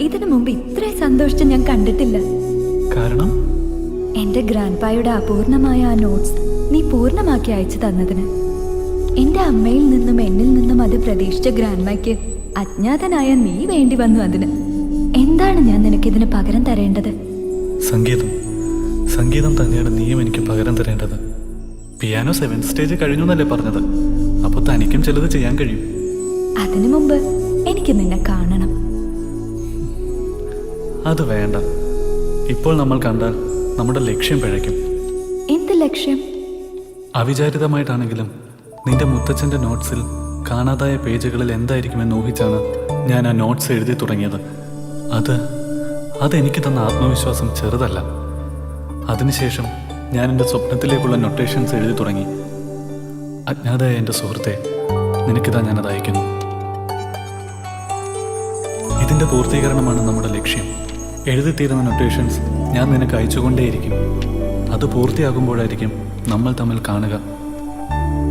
ഇതിനു മുമ്പ് ഇത്രയും സന്തോഷിച്ച് ഞാൻ കണ്ടിട്ടില്ല. കാരണം? എന്റെ ഗ്രാൻഡ്പായുടെ അപൂർണമായ ആ നോട്ട്സ് നീ പൂർണമാക്കി അയച്ചു തന്നതിന്. എന്റെ അമ്മയിൽ നിന്നും എന്നിൽ നിന്നും അത് പ്രതീക്ഷിച്ച ഗ്രാൻഡ്മയ്ക്ക് അജ്ഞാതനായ നീ വേണ്ടി വന്നു അതിന്. എന്താണ് ഞാൻ നിനക്ക് നിനക്കിതിന് പകരം തരേണ്ടത്? സംഗീതം. സംഗീതം തന്നെയാണ് നീയും എനിക്ക് പകരം തരേണ്ടത്. പിയാനോ സെവൻ സ്റ്റേജ് കഴിഞ്ഞു എന്നല്ലേ പറഞ്ഞത്. അപ്പൊ തനിക്കും ചിലത് ചെയ്യാൻ കഴിയും. അതിനു മുമ്പ് എനിക്ക് നിന്നെ അത് വേണ്ട. ഇപ്പോൾ നമ്മൾ കണ്ടാൽ നമ്മുടെ ലക്ഷ്യം പിഴയ്ക്കും. എന്ത് ലക്ഷ്യം? അവിചാരിതമായിട്ടാണെങ്കിലും നിന്റെ മുത്തച്ഛന്റെ നോട്ട്സിൽ കാണാതായ പേജുകളിൽ എന്തായിരിക്കുമെന്ന് ഊഹിച്ചാണ് ഞാൻ ആ നോട്ട്സ് എഴുതി തുടങ്ങിയത്. അത് അതെനിക്ക് തന്ന ആത്മവിശ്വാസം ചെറുതല്ല. അതിനുശേഷം ഞാൻ എന്റെ സ്വപ്നത്തിലേക്കുള്ള നൊട്ടേഷൻസ് എഴുതി തുടങ്ങി. അജ്ഞാതയായ എന്റെ സുഹൃത്തെ നിനക്കിതാ ഞാനത് അയക്കുന്നു. ഇതിന്റെ പൂർത്തീകരണമാണ് നമ്മുടെ ലക്ഷ്യം. എഴുതിത്തീരുന്ന നൊട്ടേഷൻസ് ഞാൻ നിനക്ക് അയച്ചുകൊണ്ടേയിരിക്കും. അത് പൂർത്തിയാകുമ്പോഴായിരിക്കും നമ്മൾ തമ്മിൽ കാണുക.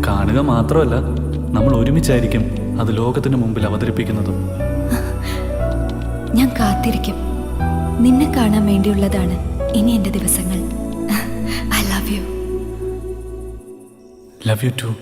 കാണുക മാത്രമല്ല നമ്മൾ ഒരുമിച്ചായിരിക്കും അത് ലോകത്തിന് മുമ്പിൽ അവതരിപ്പിക്കുന്നതും. ഞാൻ കാത്തിരിക്കും. നിന്നെ കാണാൻ വേണ്ടിയുള്ളതാണ് ഇനി എന്റെ ദിവസങ്ങൾ. I love you love you too